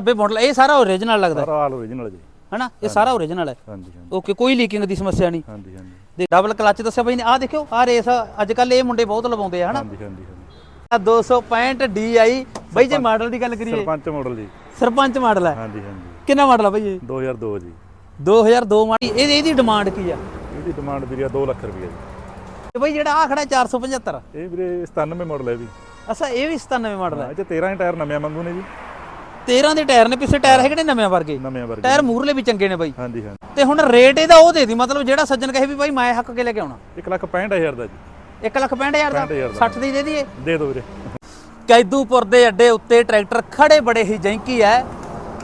90 model ਇਹ ਸਾਰਾ original ਲੱਗਦਾ ਸਾਰਾ ਆਲ ਓਰੀਜਨਲ ਜੀ। ਹਨਾ? ਇਹ ਸਾਰਾ ਓਰੀਜਿਨਲ ਹੈ। ਹਾਂਜੀ ਹਾਂਜੀ। ਓਕੇ ਕੋਈ ਲੀਕਿੰਗ ਦੀ ਸਮੱਸਿਆ ਨਹੀਂ। ਹਾਂਜੀ ਹਾਂਜੀ। ਤੇ ਡਬਲ ਕਲਚ ਦੱਸਿਆ ਬਈ ਨੇ। ਆਹ ਦੇਖਿਓ ਆਹ ਰੇਸ ਅੱਜ ਕੱਲ ਇਹ ਮੁੰਡੇ ਬਹੁਤ ਲਵਾਉਂਦੇ ਆ ਹਨਾ? ਹਾਂਜੀ ਹਾਂਜੀ ਹਾਂਜੀ। ਆਹ 265 DI ਬਈ ਜੇ ਮਾਡਲ ਦੀ ਗੱਲ ਕਰੀਏ। ਸਰਪੰਚ ਮਾਡਲ ਜੀ। ਸਰਪੰਚ ਮਾਡਲ ਹੈ। ਹਾਂਜੀ ਹਾਂਜੀ। ਕਿੰਨਾ ਮਾਡਲ ਆ ਬਈ ਇਹ? 2002 ਜੀ। 2002 ਮਾਡਲ। ਇਹ ਇਹਦੀ ਡਿਮਾਂਡ ਕੀ ਆ? ਇਹਦੀ ਡਿਮਾਂਡ ਵੀਰੇ 2 ਲੱਖ ਰੁਪਏ ਜੀ। ਤੇ ਬਈ ਜਿਹੜਾ ਆ ਖੜਾ 475 ਇਹ ਵੀਰੇ 97 ਮਾਡਲ ਹੈ ਵੀ ਅੱਛਾ ਇਹ ਵੀ 97 ਮਾਡਲ ਹੈ। ਇਹ ਚ 13 ਟਾਇਰ ਨਵੇਂ ਮੰਗੂ ਨੇ ਜੀ। 13 ਦੇ ਟਾਇਰ ਨੇ ਪਿੱਛੇ ਟਾਇਰ ਹੈਗੇ ਨੇ ਨਵੇਂ ਵਰਗੇ? ਨਵੇਂ ਵਰਗੇ ਟਾਇਰ ਮੂਰਲੇ ਵੀ ਚੰਗੇ ਨੇ ਬਾਈ। ਹਾਂਜੀ ਹਾਂਜੀ। ਤੇ ਹੁਣ ਰੇਟ ਇਹਦਾ ਉਹ ਦੇ ਦੀ ਮਤਲਬ ਜਿਹੜਾ ਸੱਜਣ ਕਹੇ ਵੀ ਬਾਈ ਮੈਂ ਹੱਕ ਕੇ ਲੈ ਕੇ ਆਉਣਾ। 1 ਲੱਖ 65000 ਦਾ ਜੀ। 1 ਲੱਖ 65000 ਦਾ? 65,000 ਦਾ। 60 ਦੀ ਦੇ ਦਈਏ। ਦੇ ਦਿਓ ਵੀਰੇ। ਕੈਦੂਪੁਰ ਦੇ ਅੱਡੇ ਉੱਤੇ ਟਰੈਕਟਰ ਖੜੇ ਬੜੇ ਹੀ ਜੈਂਕੀ ਹੈ।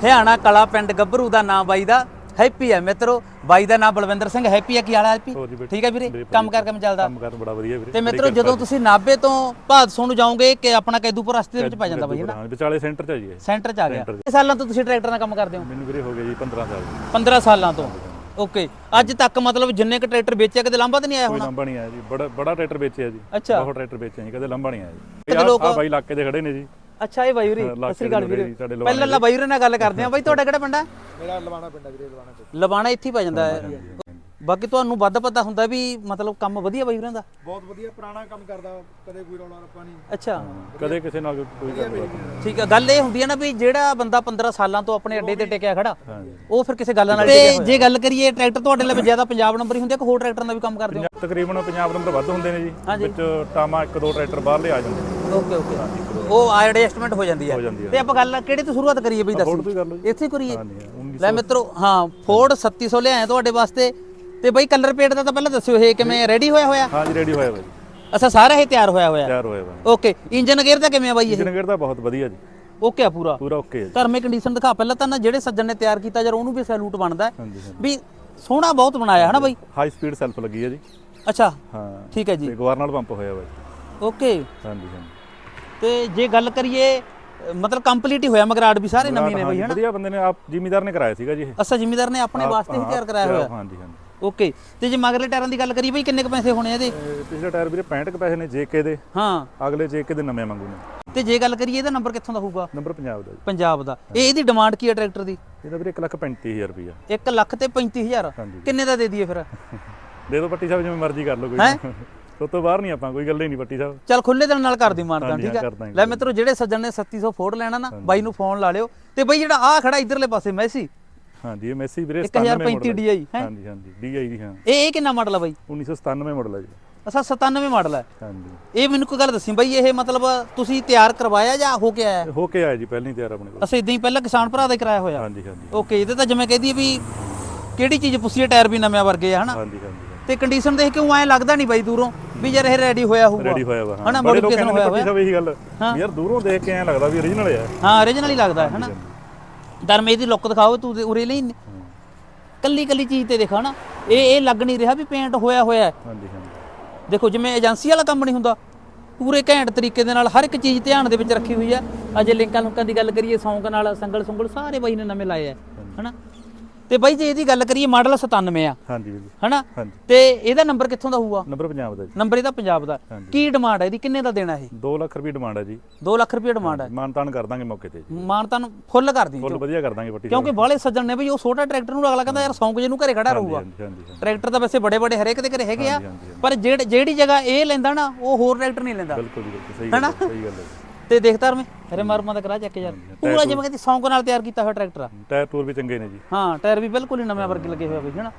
ਹਰਿਆਣਾ ਕਲਾ ਪਿੰਡ ਗੱਭਰੂ ਦਾ ਨਾਮ ਬਾਈ ਦਾ। ਹੈਪੀ ਹੈ ਮਿੱਤਰੋ। ਬਾਈ ਦਾ ਨਾਮ ਬਲਵਿੰਦਰ ਸਿੰਘ ਹੈਪੀ ਹੈ ਕੀ ਹਾਲ ਹੈ ਹੈਪੀ? ਠੀਕ ਹੈ ਵੀਰੇ? ਕੰਮ ਕਰ ਕੰਮ ਚੱਲਦਾ? ਕੰਮ ਕਰ ਬੜਾ ਵਧੀਆ ਵੀਰੇ ਤੇ ਮਿੱਤਰੋ ਜਦੋਂ ਤੁਸੀਂ ਨਾਬੇ ਤੋਂ ਭਾਦਸੋਂ ਨੂੰ ਜਾਓਗੇ ਕਿ ਆਪਣਾ ਕੈਦੂਪੁਰ ਰਸਤੇ ਦੇ ਵਿੱਚ ਪੈ ਜਾਂਦਾ ਬਾਈ ਹੈ ਨਾ? ਵਿਚਾਲੇ ਸੈਂਟਰ ਚ ਆ ਜੀ ਸੈਂਟਰ ਚ ਆ ਗਿਆ। ਕਿੰਨੇ ਸਾਲਾਂ ਤੋਂ ਤੁਸੀਂ ਟਰੈਕਟਰ ਨਾਲ ਕੰਮ ਕਰਦੇ ਹੋ? ਮੈਨੂੰ ਵੀਰੇ ਹੋ ਗਏ ਜੀ 15 ਸਾਲ। ਜੀ 15 ਸਾਲਾਂ ਤੋਂ। ਓਕੇ। ਅੱਜ ਤੱਕ ਮਤਲਬ ਜਿੰਨੇ ਕ ਟਰੈਕਟਰ ਵੇਚਿਆ ਕਦੇ ਲਾਂਭਾ ਤਾਂ ਨਹੀਂ ਆਇਆ ਹੋਣਾ? ਲੰਬਾ ਨਹੀਂ ਆਇਆ ਜੀ। ਬੜਾ ਬੜਾ ਟਰੈਕਟਰ ਵੇਚਿਆ ਜੀ। ਬਹੁਤ ਟਰੈਕਟਰ ਵੇਚਿਆ ਜੀ ਕਦੇ ਲੰਬਾ ਨਹੀਂ ਆਇਆ ਜੀ। ਆ ਬਾਈ ਇਲਾਕੇ ਦੇ ਖੜੇ ਨੇ ਜੀ। ਅੱਛਾ ਇਹ ਬਾਈ ਵੀਰੇ ਹਾਂ, ਸਤਿ ਸ੍ਰੀ ਅਕਾਲ ਦੇ ਵੀਰੇ। ਪਹਿਲਾਂ ਲਾ ਬਾਈ ਵੀਰੇ ਨਾਲ ਗੱਲ ਕਰਦੇ ਆ ਬਾਈ ਤੁਹਾਡਾ ਕਿਹੜਾ ਪਿੰਡ ਹੈ ਮੇਰਾ ਲਵਾਣਾ ਪਿੰਡ ਆ ਵੀਰੇ ਲਵਾਣਾ ਪਿੰਡ। ਲਵਾਣਾ ਇੱਥੇ ਹੀ ਪੈ ਜਾਂਦਾ ਹੈ। ਬਾਕੀ ਤੁਹਾਨੂੰ ਵੱਧ ਪਤਾ ਹੁੰਦਾ ਵੀ ਮਤਲਬ ਕੰਮ ਵਧੀਆ ਬਾਈ ਵੀਰਾਂ ਦਾ? ਬਹੁਤ ਵਧੀਆ ਪੁਰਾਣਾ ਕੰਮ ਕਰਦਾ ਕਦੇ ਕੋਈ ਰੌਲਾ ਰੱਪਾ ਨਹੀਂ। ਅੱਛਾ। ਕਦੇ ਕਿਸੇ ਨਾਲ ਕੋਈ ਗੱਲ ਨਹੀਂ। ਠੀਕ ਹੈ ਗੱਲ ਇਹ ਹੁੰਦੀ ਹੈ ਨਾ ਵੀ ਜਿਹੜਾ ਬੰਦਾ 15 ਸਾਲਾਂ ਤੋਂ ਆਪਣੇ ਅੱਡੇ ਤੇ ਟਿਕਿਆ ਖੜਾ ਉਹ ਫਿਰ ਕਿਸੇ ਗੱਲ ਨਾਲ ਤੇ ਜੇ ਗੱਲ ਕਰੀਏ ਟਰੈਕਟਰ ਤੁਹਾਡੇ ਲਈ ਜ਼ਿਆਦਾ ਪੰਜਾਬ ਨੰਬਰ ਹੀ ਹੁੰਦੇ ਆ ਕਿ ਹੋਰ ਟਰੈਕਟਰਾਂ ਦਾ ਵੀ ਕੰਮ ਕਰਦੇ ਹੋ? ਤਕਰੀਬਨ ਪੰਜਾਬ ਨੰਬਰ ਵੱਧ ਹੁੰਦੇ ਨੇ ਜੀ। ਵਿੱਚ ਟਾਮਾ ਇੱਕ ਦੋ ਟਰੈਕਟਰ ਬਾਹਰਲੇ ਆ ਜਾਂਦੇ ਓਕੇ ਓਕੇ। ਉਹ ਐਡਜਸਟਮੈਂਟ ਹੋ ਜਾਂਦੀ ਹੈ ਹੋ ਜਾਂਦੀ ਹੈ ਤੇ ਆਪਾਂ ਗੱਲ ਕਿਹੜੀ ਤੋਂ ਸ਼ੁਰੂਆਤ ਕਰੀਏ ਬਈ ਤੋਂ ਦੱਸੋ। ਹੀ ਕਰ ਲਓ ਜੀ। ਇੱਥੇ ਹੀ ਕਰੀਏ ਲੈ ਮਿੱਤਰੋ ਹਾਂ ਫੋਰਡ 3700 ਲਿਆਏ ਤੁਹਾਡੇ ਵਾਸਤੇ। ਤੇ ਬਈ ਕਲਰ ਪੇਟ ਦਾ ਤਾਂ ਪਹਿਲਾਂ ਦੱਸਿਓ ਇਹ ਕਿਵੇਂ ਰੈਡੀ ਹੋਇਆ ਹੋਇਆ? ਹਾਂਜੀ ਰੈਡੀ ਹੋਇਆ ਵਾ ਜੀ। ਅੱਛਾ ਸਾਰਾ ਇਹ ਤਿਆਰ ਹੋਇਆ ਹੋਇਆ? ਤਿਆਰ ਹੋਇਆ ਵਾ ਓਕੇ ਇੰਜਨ ਗੇਅਰ ਦਾ ਕਿਵੇਂ ਆ ਬਾਈ ਇਹ? ਇੰਜਨ ਗੇਅਰ ਤਾਂ ਬਹੁਤ ਵਧੀਆ ਜੀ। ਓਕੇ ਆ ਪੂਰਾ। ਪੂਰਾ ਓਕੇ ਹੈ ਜੀ। ਧਰਮੇ ਕੰਡੀਸ਼ਨ ਦਿਖਾ। ਪਹਿਲਾਂ ਤਾਂ ਨਾ ਜਿਹੜੇ ਸੱਜਣ ਨੇ ਤਿਆਰ ਕੀਤਾ ਜਰ ਉਹਨੂੰ ਵੀ ਸੈਲੂਟ ਬਣਦਾ। ਹੈ। ਹਾਂਜੀ ਹਾਂਜੀ। ਵੀ ਸੋਹਣਾ ਬਹੁਤ ਬਣਾਇਆ ਹਨਾ ਬਾਈ? ਹਾਈ ਸਪੀਡ ਸੈਲਫ ਲੱਗੀ ਹੈ ਜੀ। ਅੱਛਾ। ਹਾਂ। ਠੀਕ ਹੈ ਜੀ। ਤੇ ਗਵਰਨਰ ਪੰਪ ਹੋਇਆ ਵਾ ਜੀ। ਓਕੇ ਹਾਂਜੀ ਹਾਂਜੀ। ਤੇ ਜੇ ਗੱਲ ਕਰੀਏ ਮਤਲਬ ਕੰਪਲੀਟ ਹੀ ਹੋਇਆ ਮਗਰਾੜ ਵੀ ਸਾਰੇ ਨਵੇਂ ਨੇ ਬਾਈ ਹਨਾ? ਵਧੀਆ ਬੰਦੇ ਨੇ ਆਪ ਜ਼ਿਮੀਦਾਰ ਨੇ ਕਰਾਇਆ ਸੀਗਾ ਜੀ ਇਹ। ਅੱਛਾ ਜ਼ਿਮੀਦਾਰ ਨੇ ਆਪਣੇ ਵਾਸਤੇ ਹੀ ਤਿਆਰ ਕਰਾਇਆ ਹੋਇਆ? ਹਾਂਜੀ ਹਾਂਜੀ। ਓਕੇ ਤੇ ਜੇ ਮਗਰਲੇ ਟਾਇਰਾਂ ਦੀ ਗੱਲ ਕਰੀਏ ਬਈ ਕਿੰਨੇ ਕ ਪੈਸੇ ਹੋਣੇ ਇਹਦੇ? ਪਿਛਲੇ ਟਾਇਰ ਵੀਰੇ 65 ਕੁ ਪੈਸੇ ਨੇ ਜੇਕੇ ਦੇ। ਹਾਂ। ਅਗਲੇ ਜੇਕੇ ਦੇ ਨਵੇਂ ਮੰਗੂ ਨੇ। ਤੇ ਜੇ ਗੱਲ ਕਰੀਏ ਇਹਦਾ ਨੰਬਰ ਕਿੱਥੋਂ ਦਾ ਹੋਊਗਾ? ਨੰਬਰ ਪੰਜਾਬ ਦਾ ਜੀ। ਪੰਜਾਬ ਦਾ। ਇਹ ਇਹਦੀ ਡਿਮਾਂਡ ਕੀ ਹੈ ਟਰੈਕਟਰ ਦੀ? ਇਹਦਾ ਵੀਰੇ 1 ਲੱਖ 35000 ਰੁਪਇਆ 1 ਲੱਖ ਤੇ 35000 ਹਾਂਜੀ। ਕਿੰਨੇ ਦਾ ਦੇ ਦਈਏ ਫਿਰ? ਦੇ ਦਿਓ ਪੱਟੀ ਸਾਹਿਬ ਜਿਵੇਂ ਮਰਜ਼ੀ ਕਰ ਲਓ ਕੋਈ। ਤੋਂ ਤੋਂ ਬਾਹਰ ਨਹੀਂ ਆਪਾਂ ਕੋਈ ਗੱਲ ਹੀ ਨਹੀਂ ਪੱਟੀ ਸਾਹਿਬ। ਚੱਲ ਖੁੱਲੇ ਦਿਲ ਨਾਲ ਕਰ ਦੀ ਮਾਨਤਾ ਠੀਕ ਹਾਂ, ਲੈ ਮਿੱਤਰੋ ਜਿਹੜੇ ਸੱਜਣ ਨੇ 3700 ਫੋੜ ਲੈਣਾ ਨਾ ਬਾਈ ਨੂੰ ਫੋਨ ਲਾ ਲਿਓ। ਤੇ ਬਈ ਜਿਹੜਾ ਆ ਖੜਾ ਇਧਰਲੇ ਪਾਸੇ ਮੈਸੀ। ਹਾਂਜੀ ਇਹ ਮੈਸੀ ਵੀਰੇ 1035 ਮਾਡਲ ਹੈ। DI ਹੈ? ਹਾਂਜੀ ਹਾਂਜੀ ਡੀਆਈ ਦੀ ਹਾਂ। ਇਹ ਇਹ ਕਿੰਨਾ ਮਾਡਲ ਆ ਬਾਈ? 1997 ਮਾਡਲ ਹੈ ਜੀ। ਅੱਛਾ 97 ਮਾਡਲ ਹੈ ਹਾਂਜੀ। ਇਹ ਮੈਨੂੰ ਕੋਈ ਗੱਲ ਦੱਸੀ ਬਾਈ ਇਹ ਮਤਲਬ ਤੁਸੀਂ ਤਿਆਰ ਕਰਵਾਇਆ ਜਾਂ ਹੋ ਕੇ ਆਇਆ? ਹੋ ਕੇ ਆਇਆ ਜੀ ਪਹਿਲਾਂ ਹੀ ਤਿਆਰ ਆਪਣੇ ਕੋਲ। ਅੱਛਾ ਇਦਾਂ ਹੀ ਪਹਿਲਾਂ ਕਿਸਾਨ ਭਰਾ ਦਾ ਕਰਾਇਆ ਹੋਇਆ? ਹਾਂਜੀ ਹਾਂਜੀ। ਓਕੇ ਇਹਦੇ ਤਾਂ ਜਿਵੇਂ ਕਹਦੀ ਵੀ ਕਿਹੜੀ ਚੀਜ਼ ਪੁੱਛੀਏ ਟਾਇਰ ਵੀ ਨਵੇਂ ਵਰਗੇ ਆ ਹਨਾ? ਹਾਂਜੀ ਹਾਂਜੀ ਤੇ ਕੰਡੀਸ਼ਨ ਦੇਖ ਕੇ ਉਹ ਐ ਲੱਗਦਾ ਨਹੀਂ ਬਾਈ ਦੂਰੋਂ? ਵੀ ਯਾਰ ਇਹ ਰੈਡੀ ਹੋਇਆ ਹੋਊਗਾ। ਰੈਡੀ ਹੋਇਆ ਵਾ ਹਨਾ ਕਹਿੰਦੇ ਹੋਇਆ ਪੱਟੀ ਸਾਹਿਬ ਇਹੀ ਗੱਲ। ਯਾਰ ਦੂਰੋਂ ਦੇਖ ਕੇ ਐਂ ਲੱਗਦਾ ਵੀ origignal ਹੈ ਹਾਂ origignal ਹੀ ਲੱਗਦਾ ਹੈ ਹਨਾ ਦਰਮੇ ਦੀ ਲੁੱਕ ਦਿਖਾਓ ਤੂੰ ਤੇ ਉਰੇ ਲਈ ਕੱਲੀ ਕੱਲੀ ਚੀਜ਼ ਤੇ ਦੇਖਾ ਨਾ। ਇਹ ਇਹ ਲੱਗ ਨਹੀਂ ਰਿਹਾ ਵੀ ਪੇਂਟ ਹੋਇਆ ਹੋਇਆ ਹੈ। ਹਾਂਜੀ ਹਾਂਜੀ। ਦੇਖੋ ਜਿਵੇਂ ਏਜੰਸੀ ਵਾਲਾ ਕੰਮ ਨਹੀਂ ਹੁੰਦਾ ਪੂਰੇ ਘੈਂਟ ਤਰੀਕੇ ਦੇ ਨਾਲ ਹਰ ਇੱਕ ਚੀਜ਼ ਧਿਆਨ ਦੇ ਵਿੱਚ ਰੱਖੀ ਹੋਈ ਹੈ। ਅਜੇ ਲਿੰਕਾਂ ਲੁੰਕਾਂ ਦੀ ਗੱਲ ਕਰੀਏ ਸੌਂਕ ਨਾਲ ਸੰਗਲ ਸੰਗਲ ਸਾਰੇ ਬਾਈ ਨੇ ਨਵੇਂ ਲਾਏ ਆ ਹਨਾ। ਤੇ ਬਾਈ ਜੇ ਇਹਦੀ ਗੱਲ ਕਰੀਏ ਮਾਡਲ 97 ਆ। ਹਾਂਜੀ ਵੀਰ ਜੀ। ਹਨਾ? ਹਾਂਜੀ। ਤੇ ਇਹਦਾ ਨੰਬਰ ਕਿੱਥੋਂ ਦਾ ਹੋਊਗਾ? ਨੰਬਰ ਪੰਜਾਬ ਦਾ ਜੀ। ਨੰਬਰ ਇਹਦਾ ਪੰਜਾਬ ਦਾ। ਹਾਂਜੀ। ਕੀ ਡਿਮਾਂਡ ਹੈ ਇਹਦੀ? ਕਿੰਨੇ ਦਾ ਦੇਣਾ ਇਹ? 2 ਲੱਖ ਰੁਪਏ ਡਿਮਾਂਡ ਹੈ ਜੀ। 2 ਲੱਖ ਰੁਪਏ ਡਿਮਾਂਡ ਹੈ ਮਾਨਤਾਨ ਕਰ ਦਾਂਗੇ ਮੌਕੇ ਤੇ ਜੀ। ਮਾਨਤਾ ਨੂੰ ਫੁੱਲ ਕਰ ਦੀ ਫੁੱਲ ਵਧੀਆ ਕਰ ਦਾਂਗੇ ਪੱਟੀ ਕਿਉਂਕਿ ਬਾਹਲੇ ਸੱਜਣ ਨੇ ਬਈ ਉਹ ਛੋਟਾ ਟਰੈਕਟਰ ਨੂੰ ਅਗਲਾ ਕਹਿੰਦਾ ਯਾਰ ਸੌਂਕ ਜੇ ਨੂੰ ਘਰੇ ਖੜਾ ਰਹੂਗਾ। ਹਾਂਜੀ ਹਾਂਜੀ ਹਾਂਜੀ। ਟਰੈਕਟਰ ਤਾਂ ਵੈਸੇ ਬੜੇ ਬੜੇ ਹਰੇਕ ਦੇ ਘਰੇ ਹੈਗੇ ਆ। ਹਾਂਜੀ, ਹਾਂਜੀ। ਪਰ ਜਿਹੜੀ ਜਿਹੜੀ ਜਗ੍ਹਾ ਇਹ ਲੈਂਦਾ ਨਾ ਉਹ ਹੋਰ ਟਰੈਕਟਰ ਨਹੀਂ ਲੈਂਦਾ। ਬਿਲਕੁਲ ਜੀ ਬਿਲਕੁਲ। ਸਹੀ ਗੱਲ ਹੈ, ਸਹੀ ਗੱਲ ਹੈ ਜੀ। ਤੇ ਦੇਖਦਾ ਰਵੇਂ ਹਰੇ ਮਰਮਾ ਦਾ ਕਰਾ ਚੱਕ ਯਾਰ। ਪੂਰਾ ਜਿਵੇਂ ਕਹਿੰਦੀ ਸੌਂਕ ਨਾਲ ਤਿਆਰ ਕੀਤਾ ਹੋਇਆ ਟਰੈਕਟਰ ਆ। ਟਾਇਰ ਟੂਰ ਵੀ ਚੰਗੇ ਨੇ ਜੀ। ਹਾਂ ਟਾਇਰ ਵੀ ਬਿਲਕੁਲ ਹੀ ਨਵੇਂ ਵਰਗੇ ਲੱਗੇ ਹੋਏ ਆ ਬਈ ਹਨਾ?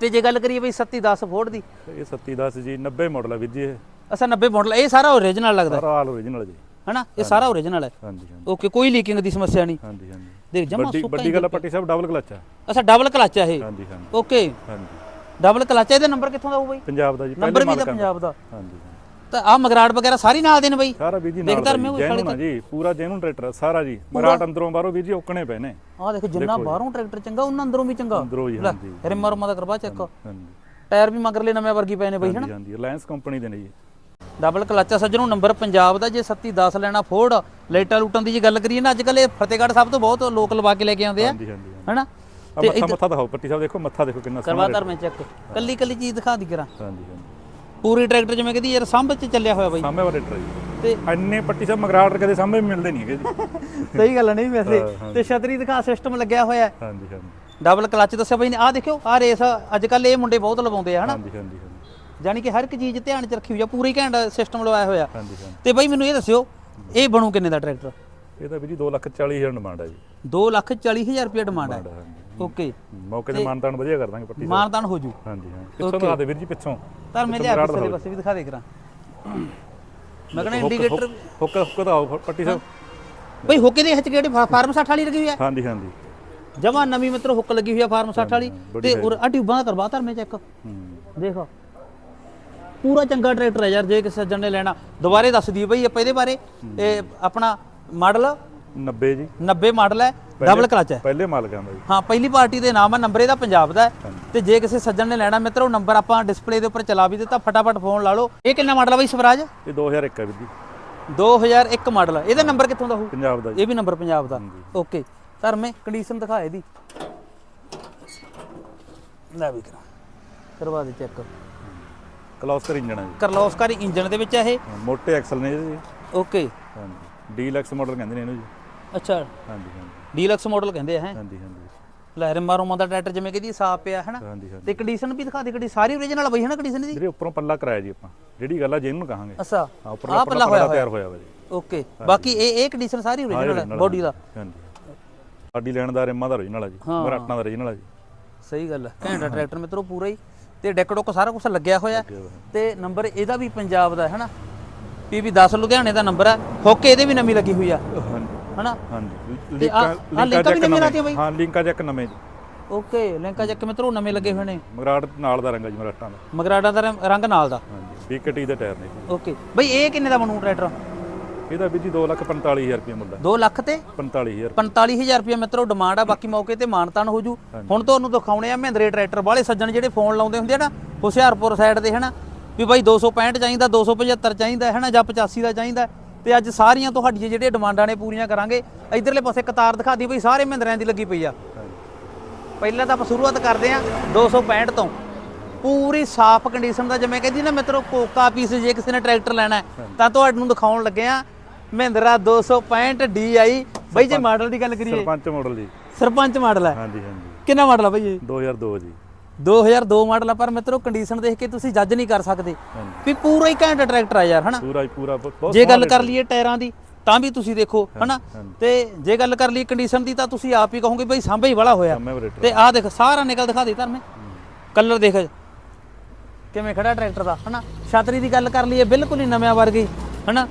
ਤੇ ਜੇ ਗੱਲ ਕਰੀਏ ਬਈ 3710 ਫੋਰਡ ਦੀ ਇਹ 3710 ਜੀ 90 ਮਾਡਲ ਹੈ ਵੀਰ ਜੀ ਇਹ। ਅਸਾਂ 90 ਮਾਡਲ ਇਹ ਸਾਰਾ ਓਰੀਜਨਲ ਲੱਗਦਾ। ਸਾਰਾ ਆਲ origignal ਜੀ। ਹਨਾ ਇਹ ਸਾਰਾ ਓਰੀਜਨਲ ਹੈ ਹਾਂਜੀ ਹਾਂਜੀ। ਓਕੇ ਕੋਈ ਲੀਕਿੰਗ ਦੀ ਸਮੱਸਿਆ ਨਹੀਂ। ਹਾਂਜੀ ਹਾਂਜੀ। ਦੇਖ ਜਮਾ ਸੁੱਕਾ ਵੱਡੀ ਗੱਲ ਆ ਪੱਟੀ ਸਾਹਿਬ ਡਬਲ ਕਲਚ ਆ। ਅੱਛਾ ਡਬਲ ਕਲਚ ਆ ਇਹ। ਹਾਂਜੀ ਹਾਂਜੀ। ਓਕੇ। ਹਾਂਜੀ। ਡਬਲ ਕਲਚ ਇਹਦਾ ਨੰਬਰ ਕਿੱਥੋਂ ਦਾ ਹੋਊ ਬਈ? ਪੰਜਾਬ ਦਾ ਜੀ ਨੰਬਰ ਵੀ ਦਾ। ਪੰਜਾਬ ਦਾ। ਹਾਂਜੀ। ਤਾਂ ਆ ਮਗਰਾੜ ਵਗੈਰਾ ਸਾਰੀ ਨਾਲ ਦੇ ਨੇ ਬਈ। ਸਾਰਾ ਵੀਰ ਜੀ ਦੇਖਦਾ ਨਾਲ ਰਮੇ ਉਹ ਜੈਨੂਨ ਆ ਜੀ ਪੂਰਾ ਜੈਨੂਨ ਟਰੈਕਟਰ ਆ, ਸਾਰਾ ਜੀ। ਮਰਾਟ ਅੰਦਰੋਂ ਬਾਹਰੋਂ ਵੀਰ ਜੀ ਓਕਣੇ ਪਏ ਨੇ। ਆਹ ਦੇਖੋ ਜਿੰਨਾ ਬਾਹਰੋਂ ਟਰੈਕਟਰ ਚੰਗਾ ਉਹਨਾਂ ਅੰਦਰੋਂ ਵੀ ਚੰਗਾ। ਅੰਦਰੋਂ ਹੀ ਲੈ ਹਾਂਜੀ। ਹਰੇ ਮਰਮਾ ਦਾ ਕਰਵਾ ਚੈੱਕ। ਹਾਂਜੀ ਟਾਇਰ ਵੀ ਮਗਰਲੇ ਨਵੇਂ ਵਰਗੀ ਪਏ ਨੇ ਬਈ ਹਨਾ? ਹਾਂਜੀ ਹਾਂਜੀ ਰਿਲਾਇੰਸ ਕੰਪਨੀ ਦੇ ਨੇ ਜੀ। ਡਬਲ ਕਲੱਚ ਆ ਸੱਜਣੋਂ ਨੰਬਰ ਪੰਜਾਬ ਦਾ ਜੇ 3710 ਲੈਣਾ ਫੋਰਡ ਲਾਈਟਾਂ ਲੂਟਾਂ ਦੀ ਜੇ ਗੱਲ ਕਰੀਏ ਨਾ ਅੱਜ ਕੱਲ ਇਹ ਫਤਿਹਗੜ੍ਹ ਸਾਹਿਬ ਤੋਂ ਬਹੁਤ ਲੋਕ ਲਵਾ ਕੇ ਲੈ ਕੇ ਆਉਂਦੇ ਆ। ਹਾਂਜੀ ਹਾਂਜੀ ਹਾਂਜੀ। ਹਨਾ? ਆ ਮੱਥਾ ਮੱਥਾ ਦਿਖਾਓ ਪੱਟੀ ਸਾਹਿਬ ਦੇਖੋ ਮੱਥਾ ਦੇਖੋ ਕਿੰਨਾ ਕਰਵਾ ਸੋਹਣਾ ਧਰ ਮੈਂ ਚੈੱਕ। ਕੱਲੀ ਕੱਲੀ ਚੀਜ਼ ਦਿਖਾ ਦੀ ਕਰਾਂ। ਹਾਂਜੀ ਹਾਂਜੀ। ਪੂਰੀ ਟਰੈਕਟਰ ਜਿਵੇਂ ਕਹਦੀ ਯਾਰ ਸੰਭ ਚ ਚੱਲਿਆ ਹੋਇਆ ਬਾਈ। ਸਾਹਮਣੇ ਵਾਲੇ ਟਰੈਕਟਰ ਜੀ। ਤੇ ਇੰਨੇ ਪੱਟੀ ਸਾਹਿਬ ਮਗਰਾੜ ਕਦੇ ਸਾਹਮਣੇ ਮਿਲਦੇ ਨਹੀਂ ਹੈਗੇ ਜੀ। ਸਹੀ ਗੱਲ ਨਹੀਂ ਵੈਸੇ। ਹਾਂ, ਹਾਂ। ਤੇ ਛਤਰੀ ਦਿਖਾ ਸਿਸਟਮ ਲੱਗਿਆ ਹੋਇਆ ਹੈ। ਹਾਂਜੀ ਹਾਂਜੀ। ਡਬਲ ਕਲਚ ਦੱਸਿਆ ਬਾਈ ਨੇ। ਆਹ ਦੇਖਿਓ ਆਹ ਰੇਸ ਅੱਜ ਕੱਲ ਇਹ ਮੁੰਡੇ ਬਹੁਤ ਲਵਾਉਂਦੇ ਆ ਹਨਾ? ਹਾਂਜੀ ਹਾਂਜੀ ਹਾਂਜੀ। ਯਾਨੀ ਕਿ ਹਰ ਇੱਕ ਚੀਜ਼ ਧਿਆਨ ਚ ਰੱਖੀ ਹੋਈ ਆ ਪੂਰੀ ਘੈਂਟ ਸਿਸਟਮ ਲਵਾਇਆ ਹੋਇਆ। ਹਾਂਜੀ ਹਾਂਜੀ। ਤੇ ਬਾਈ ਮੈਨੂੰ ਇਹ ਦੱਸਿਓ ਇਹ ਬਣੂ ਕਿੰਨੇ ਦਾ ਟਰੈਕਟਰ? ਇਹ ਤਾਂ ਜੀ 2 ਲੱਖ 40 ਹਜ਼ਾਰ ਡਿਮਾਂਡ ਹੈ ਜੀ। 2 ਲੱਖ 40 ਹਜ਼ਾਰ ਰੁਪਏ ਡਿਮਾਂਡ ਹੈ ਹਾਂਜੀ। ਓਕੇ। ਮੌਕੇ ਤੇ ਮਾਨਤਾਨ ਵਧੀਆ ਕਰ ਦਾਂਗੇ ਪੱਟੀ ਮਾਨਦਾਨ ਹੋ ਜੂ। ਹਾਂਜੀ ਹਾਂ। ਪਿੱਛੋਂ ਦਿਖਾ ਦੇ ਵੀਰ ਜੀ ਪਿੱਛੋਂ। ਤਾਂ ਮੇਰੇ ਮਗਰਾੜ ਪਿਛਲੇ ਦਿਖਾਓ। ਪਾਸੇ ਵੀ ਦਿਖਾ ਦੇ ਕਰਾਂ। ਮੈਂ ਕਹਿੰਦਾ ਇੰਡੀਕੇਟਰ ਹੁੱਕ ਹੁੱਕ ਦਾ ਆਓ ਪੱਟੀ ਸਾਹਿਬ। ਬਈ ਹੁੱਕੇ ਦੇ ਵਿੱਚ ਕਿਹੜੀ ਫਾਰਮ 60 ਵਾਲੀ ਲੱਗੀ ਹੋਈ ਹੈ? ਹਾਂਜੀ ਹਾਂਜੀ। ਜਮਾ ਨਵੀਂ ਮਿੱਤਰ ਹੁੱਕ ਲੱਗੀ ਹੋਈ ਆ ਫਾਰਮ 60 ਵਾਲੀ। ਤੇ ਉਰ ਆ ਟਿਊਬਾਂ ਦਾ ਕਰਵਾ ਧਰਮੇ ਚੈੱਕ ਦੇਖੋ। ਪੂਰਾ ਚੰਗਾ ਟਰੈਕਟਰ ਹੈ ਯਾਰ ਜੇ ਕਿਸੇ ਸੱਜਣ ਨੇ ਲੈਣਾ। ਦੁਬਾਰੇ ਦੱਸ ਦਈਏ ਬਈ ਆਪਾਂ ਇਹਦੇ ਬਾਰੇ। ਇਹ ਆਪਣਾ ਮਾਡਲ 90 ਜੀ। 90 ਮਾਡਲ ਹੈ ਡਬਲ ਕਲਚ ਹੈ। ਪਹਿਲੇ ਮਾਲਕਾਂ ਦਾ ਜੀ ਹਾਂ ਪਹਿਲੀ ਪਾਰਟੀ ਦੇ ਨਾਮ ਹੈ ਨੰਬਰ ਇਹਦਾ ਪੰਜਾਬ ਦਾ ਹੈ। ਤੇ ਜੇ ਕਿਸੇ ਸੱਜਣ ਨੇ ਲੈਣਾ ਮਿੱਤਰੋ ਨੰਬਰ ਆਪਾਂ ਡਿਸਪਲੇ ਦੇ ਉੱਪਰ ਚਲਾ ਵੀ ਦਿੱਤਾ ਫਟਾਫਟ ਫੋਨ ਲਾ ਲਓ। ਇਹ ਕਿੰਨਾ ਮਾਡਲ ਹੈ ਬਈ ਸਵਰਾਜ? ਇਹ 2001 ਹੈ ਵੀਰ ਜੀ। 2001 ਮਾਡਲ ਹੈ ਇਹਦਾ ਨੰਬਰ ਕਿੱਥੋਂ ਦਾ ਹੋਊ? ਪੰਜਾਬ ਦਾ ਇਹ ਵੀ ਨੰਬਰ ਪੰਜਾਬ ਦਾ। ਓਕੇ। ਧਰਮੇ ਕੰਡੀਸ਼ਨ ਦਿਖਾ ਇਹਦੀ। ਲੈ ਵੀ ਕਰਾ। ਕਰਵਾ ਦੇ ਚੈੱਕ ਕਲੌਸਕਰ ਇੰਜਣ ਹੈ ਜੀ। ਕਰਲੋਸਕਾਰੀ ਇੰਜਨ ਦੇ ਵਿੱਚ ਹੈ ਇਹ। ਮੋਟੇ ਐਕਸਲ ਨੇ ਜੀ। ਓਕੇ। ਹਾਂਜੀ। ਡੀਲਕਸ ਮਾਡਲ ਕਹਿੰਦੇ ਨੇ ਇਹਨੂੰ ਜੀ। ਅੱਛਾ। ਹਾਂਜੀ ਹਾਂਜੀ। ਡੀਲਕਸ ਮਾਡਲ ਕਹਿੰਦੇ ਆ ਹੈ? ਹਾਂਜੀ ਹਾਂਜੀ। ਲੈ ਰਿਮਾ ਰੋਮਾ ਦਾ ਟਰੈਕਟਰ ਜਿਵੇਂ ਕਹਦੀ ਸਾਫ਼ ਪਿਆ ਹੈ ਨਾ? ਹਾਂਜੀ ਹਾਂਜੀ। ਤੇ ਕੰਡੀਸ਼ਨ ਵੀ ਦਿਖਾ ਦੇ ਗੱਡੀ ਸਾਰੀ ਓਰੀਜਨਲ ਬਈ ਹੈ ਨਾ ਕੰਡੀਸ਼ਨ ਦੀ ਵੀਰੇ ਉੱਪਰੋਂ ਪੱਲਾ ਕਰਾਇਆ ਜੀ ਆਪਾਂ। ਜਿਹੜੀ ਗੱਲ ਆ ਜਿਹਨੂੰ ਕਹਾਂਗੇ। ਅੱਛਾ। ਹਾਂ ਉੱਪਰ ਆਹ ਪੱਲਾ ਹੋਇਆ ਤਿਆਰ ਹੋਇਆ। ਵਾ ਜੀ। ਓਕੇ ਬਾਕੀ ਇਹ ਇਹ ਕੰਡੀਸ਼ਨ ਸਾਰੀ ਓਰੀਜਨਲ ਹੈ ਬੋਡੀ ਦਾ। ਹਾਂਜੀ। ਸਾਡੀ ਲੈਣ ਦਾ ਰਿਮਾਂ ਦਾ original ਆ ਜੀ। ਹਾਂ। ਮਰਾਟਾਂ ਦਾ original ਆ ਜੀ। ਸਹੀ ਗੱਲ ਹੈ ਘੈਂਟਾ ਟਰੈਕਟਰ ਮਿੱਤਰੋ ਪੂਰਾ ਹੀ। ਤੇ ਡੈਕ ਡੁੱਕ ਸਾਰਾ ਕੁਝ ਲੱਗਿਆ ਹੋਇਆ। ਤੇ ਨੰਬਰ ਇਹਦਾ ਵੀ ਪੰਜਾਬ ਦਾ ਹੈ ਨਾ? ਪੀਬੀ 10 ਲੁਧਿਆਣੇ ਦਾ ਨੰਬਰ ਹੈ ਹੁੱਕ ਇਹਦੇ ਵੀ ਨਵੀਂ ਲੱਗੀ ਹੋਈ ਆ। ਹਾਂਜੀ। ਹਨਾ? ਹਾਂਜੀ। ਤੇ ਆਹ- ਆਹ ਲਿੰਕਾਂ ਵੀ ਨਵੀਆਂ ਲਾਤੀਆਂ ਬਾਈ? ਹਾਂ ਲਿੰਕਾਂ ਚੱਕ ਨਵੇਂ ਜੀ। ਓਕੇ ਲਿੰਕਾ ਚੱਕ ਮਿੱਤਰੋ ਨਵੇਂ ਲੱਗੇ ਹੋਏ ਨੇ। ਮਗਰਾਟ ਨਾਲ ਦਾ ਰੰਗ ਆ ਜੀ ਮਰਾਟਾਂ ਦਾ ਮਗਰਾੜਾ ਦਾ ਰੰਗ- ਰੰਗ ਨਾਲ ਦਾ? ਹਾਂਜੀ ਬੀਕਟੀ ਦੇ ਟਾਇਰ ਨੇ ਜੀ। ਓਕੇ। ਬਈ ਇਹ ਕਿੰਨੇ ਦਾ ਬਣੂ ਟਰੈਕਟਰ? ਇਹਦਾ ਵੀ ਜੀ 245000 ਰੁਪਏ ਮੁੱਲ 2 ਲੱਖ ਤੇ? 45000 45000 ਰੁਪਏ ਮਿੱਤਰੋ ਡਿਮਾਂਡ ਆ ਬਾਕੀ ਮੌਕੇ ਤੇ ਮਾਨਤਾਨ ਹੋ ਜੂ। ਹੁਣ ਤੁਹਾਨੂੰ ਦਿਖਾਉਣੇ ਆ ਮਹਿੰਦਰੇ ਟਰੈਕਟਰ। ਵਾਲੇ ਸੱਜਣ ਜਿਹੜੇ ਫੋਨ ਲਾਉਂਦੇ ਹੁੰਦੇ ਆ ਨਾ ਹੁਸ਼ਿਆਰਪੁਰ ਸਾਈਡ ਦੇ ਹਨਾ? ਵੀ ਬਾਈ 265 ਚਾਹੀਦਾ 275 ਚਾਹੀਦਾ ਹਨਾ? ਜਾਂ 85 ਦਾ ਚਾਹੀਦਾ। ਤੇ ਅੱਜ ਸਾਰੀਆਂ ਤੁਹਾਡੀਆਂ ਜਿਹੜੀਆਂ ਡਿਮਾਂਡਾਂ ਨੇ ਪੂਰੀਆਂ ਕਰਾਂਗੇ ਇਧਰਲੇ ਪਾਸੇ ਕਤਾਰ ਦਿਖਾ ਦੀ ਬਈ ਸਾਰੇ ਮਹਿੰਦਰਿਆਂ ਦੀ ਲੱਗੀ ਪਈ ਆ। ਪਹਿਲਾਂ ਤਾਂ ਆਪਾਂ ਸ਼ੁਰੂਆਤ ਕਰਦੇ ਆ 265 ਤੋਂ। ਪੂਰੀ ਸਾਫ਼ ਕੰਡੀਸ਼ਨ ਦਾ ਜਿਵੇਂ ਕਹਿੰਦੀ ਨਾ ਮਿੱਤਰੋ ਕੋਕਾ ਪੀਸ ਜੇ ਕਿਸੇ ਨੇ ਟਰੈਕਟਰ ਲੈਣਾ ਤਾਂ ਤੁਹਾਨੂੰ ਦਿਖਾਉਣ ਲੱਗੇ ਆ ਮਹਿੰਦਰਾ 265 DI ਬਈ ਜੇ ਮਾਡਲ ਦੀ ਗੱਲ ਕਰੀਏ। ਸਰਪੰਚ ਮਾਡਲ ਜੀ। ਸਰਪੰਚ ਮਾਡਲ ਹੈ। ਹਾਂਜੀ ਹਾਂਜੀ। ਕਿੰਨਾ ਮਾਡਲ ਆ ਬਈ ਇਹ? 2002 ਜੀ। 2002 ਮਾਡਲ ਆ ਪਰ ਮਿੱਤਰੋ ਕੰਡੀਸ਼ਨ ਦੇਖ ਕੇ ਤੁਸੀਂ ਜੱਜ ਨਹੀਂ ਕਰ ਸਕਦੇ। ਵੀ ਪੂਰਾ ਹੀ ਘੈਂਟ ਟਰੈਕਟਰ ਆ ਯਾਰ ਹਨਾ? ਪੂਰਾ ਹੀ ਪੂਰਾ ਜੇ ਗੱਲ ਕਰ ਲਈਏ ਟਾਇਰਾਂ ਦੀ ਤਾਂ ਵੀ ਤੁਸੀਂ ਦੇਖੋ ਹਨਾ। ਤੇ ਜੇ ਗੱਲ ਕਰ ਲਈਏ ਕੰਡੀਸ਼ਨ ਦੀ ਤਾਂ ਤੁਸੀਂ ਆਪ ਹੀ ਕਹੋਗੇ ਬਈ ਸਾਂਭੇ ਹੀ ਵਾਲਾ ਹੋਇਆ। ਤੇ ਆਹ ਦੇਖ ਸਾਰਾ ਨਿਕਲ ਦਿਖਾ ਦੇ ਧਰਮੇ। ਕਲਰ ਦੇਖ ਕਿਵੇਂ ਖੜਾ ਟਰੈਕਟਰ ਦਾ ਹਨਾ? ਛਤਰੀ ਦੀ ਗੱਲ ਕਰ ਲਈਏ ਬਿਲਕੁਲ ਹੀ ਨਵਿਆਂ ਵਰਗੀ ਹਨਾ?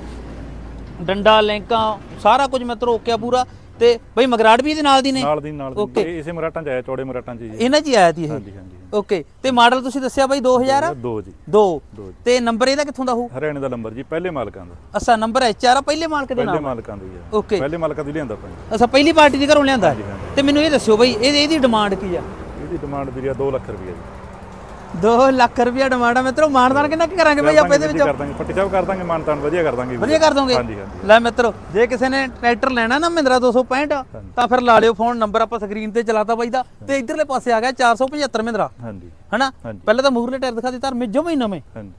ਡੰਡਾ ਲੈਂਕਾਂ ਸਾਰਾ ਕੁਝ ਮਿੱਤਰੋ ਓਕਿਆ ਪੂਰਾ। ਤੇ ਬਈ ਮਗਰਾੜ ਵੀ ਇਹਦੇ ਨਾਲ ਦੀ ਨੇ? ਨਾਲ ਦੀ ਨਾਲ ਦੀ। ਇਹ ਇਸੇ ਮਰਾਟਾਂ ਚ ਆਇਆ ਚੌੜੇ ਮਰਾਟਾਂ ਚ ਜੀ ਇਹਨਾਂ 'ਚ ਹੀ ਆਇਆ ਤੀ ਇਹ? ਹਾਂਜੀ ਹਾਂਜੀ ਓਕੇ ਤੇ ਮਾਡਲ ਤੁਸੀਂ ਦੱਸਿਆ ਬਾਈ 2000 ਦੋ ਜੀ। 2 ਦੋ ਤੇ ਨੰਬਰ ਇਹਦਾ ਕਿੱਥੋਂ ਦਾ ਹੋਊ? ਹਰਿਆਣੇ ਦਾ ਨੰਬਰ ਜੀ ਪਹਿਲੇ ਮਾਲਕਾਂ ਦਾ। ਅੱਛਾ ਨੰਬਰ ਐਚ ਆਰ ਪਹਿਲੇ ਮਾਲਕ ਦੇ ਪਹਿਲੇ ਨਾਮ ਮਾਲਕਾਂ ਦਾ ਆ। ਓਕੇ ਪਹਿਲੇ ਮਾਲਕਾਂ ਦੀ ਲਿਆਂਦਾ ਆਪਾਂ ਅੱਛਾ ਪਹਿਲੀ ਪਾਰਟੀ ਦੇ ਘਰੋਂ ਲਿਆਂਦਾ। ਤੇ ਮੈਨੂੰ ਇਹ ਦੱਸਿਓ ਬਈ ਇਹ ਇਹਦੀ ਡਿਮਾਂਡ ਕੀ ਆ? ਇਹਦੀ ਡਿਮਾਂਡ ਵੀਰੇ 2 ਲੱਖ ਰੁਪਏ ਜੀ। 2 ਲੱਖ ਰੁਪਇਆ ਡਿਮਾਂਡ ਆ। ਮਿੱਤਰੋ ਮਾਨਦਾਨ ਕਿੰਨਾ ਕੁ ਕਰਾਂਗੇ ਬਈ ਆਪਾਂ ਇਹਦੇ ਵਿੱਚ? ਕਰ ਦਾਂਗੇ ਪੱਟੀ ਸਾਹਿਬ ਕਰ ਦਾਂਗੇ ਮਾਨਤਾਨ ਵਧੀਆ ਕਰ ਦਾਂਗੇ ਵਧੀਆ ਕਰ ਦੋਗੇ? ਹਾਂਜੀ ਹਾਂਜੀ। ਲੈ ਮਿੱਤਰੋ ਜੇ ਕਿਸੇ ਨੇ ਟਰੈਕਟਰ ਲੈਣਾ ਨਾ ਮਹਿੰਦਰਾ 265 ਤਾਂ ਫਿਰ ਲਾ ਲਿਓ ਫੋਨ ਨੰਬਰ ਆਪਾਂ ਸਕਰੀਨ ਤੇ ਚਲਾਤਾ ਬਾਈ ਦਾ ਤੇ ਇਧਰਲੇ ਪਾਸੇ ਆ ਗਿਆ 475 ਮਹਿੰਦਰਾ। ਹਾਂਜੀ। ਹਨਾ। ਪਹਿਲਾਂ ਤਾਂ ਮੂਹਰਲੇ ਟਾਇਰ ਦਿਖਾ ਦਿੱਤਾ ਜਮਾ ਹੀ ਨਵੇਂ। ਹਾਂਜੀ।